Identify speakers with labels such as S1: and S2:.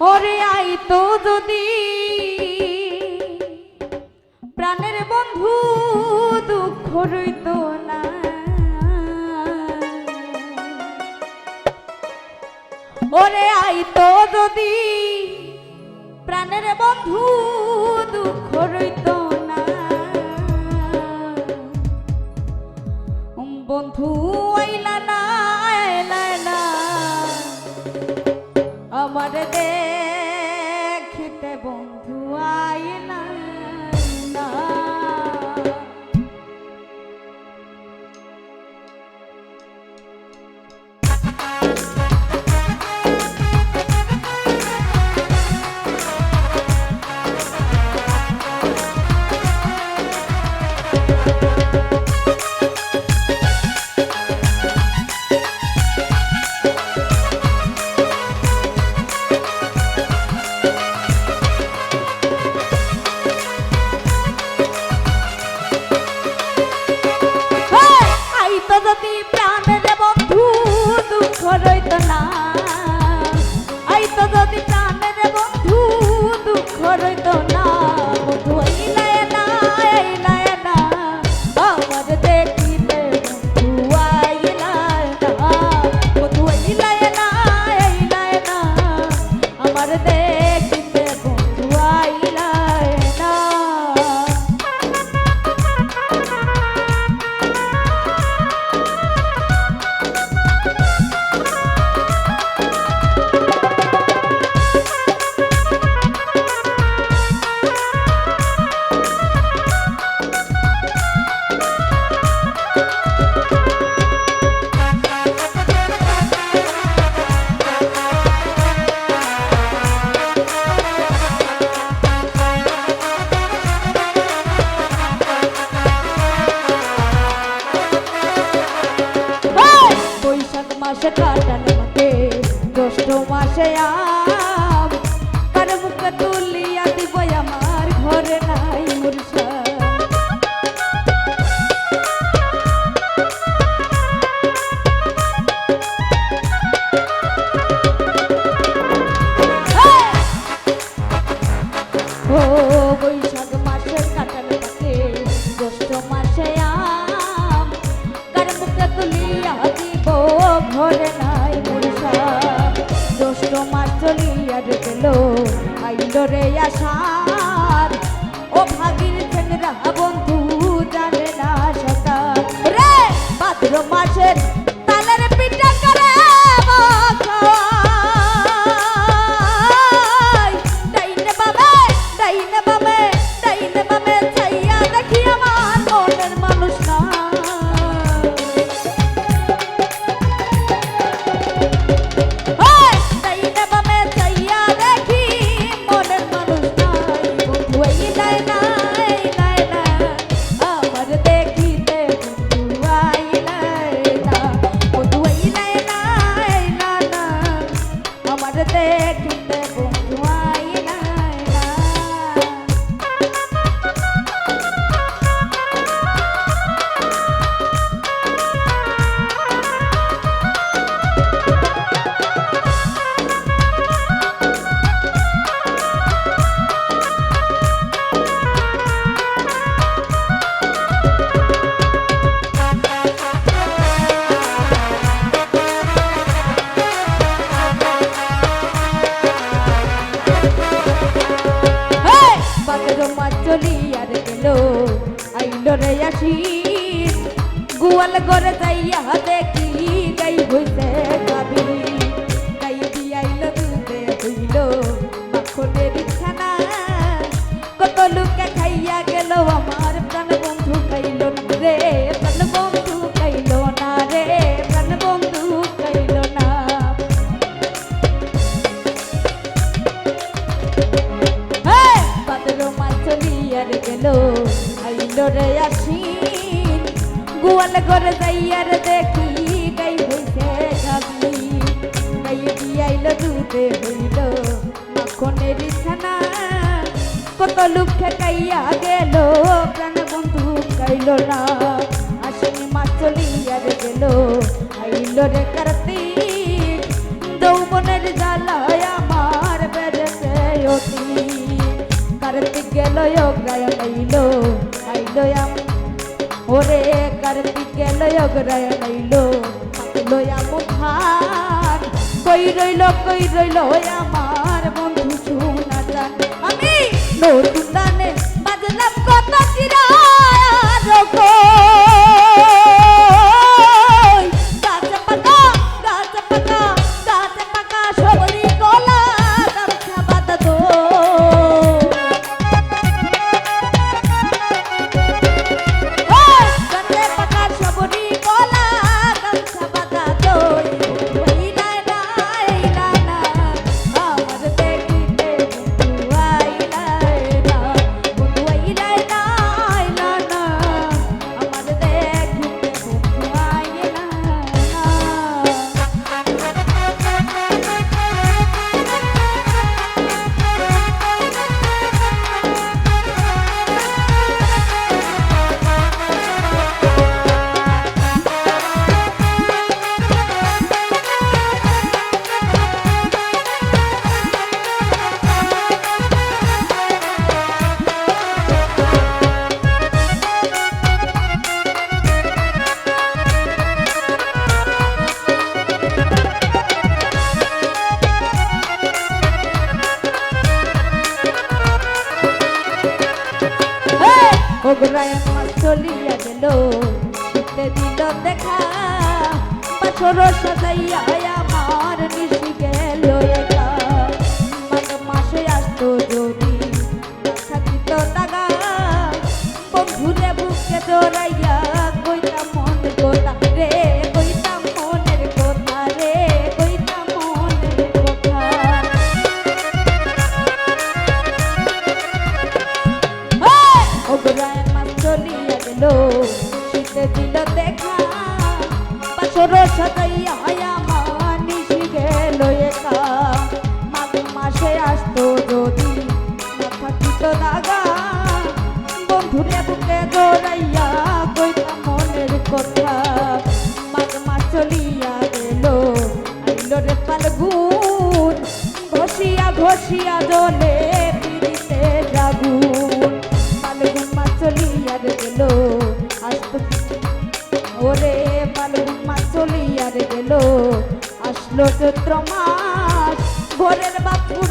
S1: ওরে আই তো যদি প্রাণের বন্ধু দুঃখ রইত না। ওরে আই তো যদি প্রাণের বন্ধু দুঃখ রইত রইত না আইতো যদি প্রাণের বন্ধু, দুঃখ রইত না বন্ধু আইলা না আইলা না আমার দেখিতে বন্ধু আইলা না। বন্ধু আইলা না আইলা না। আমার দেখিতে বৈশাখ মাসে কাটান জ্যৈষ্ঠ মাস চলিয়া গেল আইল আসার ও ভাগির ছেলেরা বন্ধু চলিয়ার গেল আইল রে আসি গোয়াল ঘরে যাইয়া দেখি গাই হইতে আইল রে আসিন গোয়াল ঘরে যাইয়ার দেখি, গাই হইছে গাবি গাই দিয়াইল দুধে হইল মাখনের ছানা কত লুক্ষে কাইয়া গেল, প্রাণ বন্ধু কাইল না। আসেনি মাছ চলিয়ার গেল, আইল রে অগরায়লো লয়া মুখার কই রইল কই রইল আমার বন্ধু শুনা আমি নদী ঘুরায় আমার চলিয়া গেল। ছুটতে দিল দেখা বছর সাজাইয়া আমার মিশি গেল। দিল দিল দেখা বছর সাজাইয়া আসলো চৈত্র মাস ভোরের বাথরুম